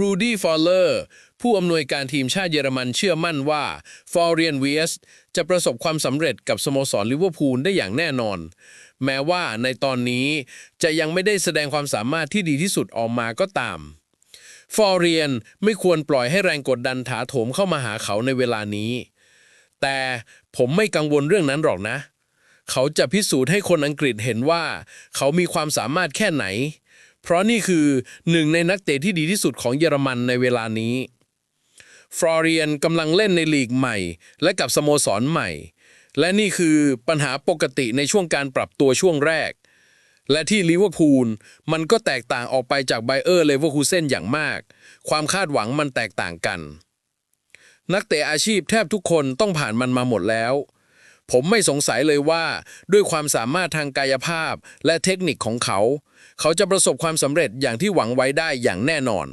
รูดี้ฟอลเลอร์ผู้อำนวยการทีมชาติเยอรมันเชื่อมั่นว่าฟอร์เรียนเวสจะประสบความสำเร็จกับสโมสรลิเวอร์พูลได้อย่างแน่นอน แม้ว่าในตอนนี้จะยังไม่ได้แสดงความสามารถที่ดีที่สุดออกมาก็ตาม ฟอร์เรียนไม่ควรปล่อยให้แรงกดดันถาโถมเข้ามาหาเขาในเวลานี้ แต่ผมไม่กังวลเรื่องนั้นหรอกนะ เขาจะพิสูจน์ให้คนอังกฤษเห็นว่า เขามีความสามารถแค่ไหน เพราะนี่คือหนึ่งในนักเตะที่ดีที่สุดของเยอรมันในเวลานี้ ฟลอเรียนกำลังเล่นในลีกใหม่ และกับสโมสรใหม่ และนี่คือปัญหาปกติในช่วงการปรับตัวช่วงแรก และที่ลิเวอร์พูลมันก็แตกต่างออกไปจากไบเออร์เลเวอร์คูเซนอย่างมาก ความคาดหวังมันแตกต่างกัน นักเตะอาชีพแทบทุกคนต้องผ่านมันมาหมดแล้ว ผมไม่สงสัยเลยว่า ด้วยความสามารถทางกายภาพและเทคนิคของเขา เขาจะประสบความสำเร็จอย่างที่หวังไว้ได้อย่างแน่นอน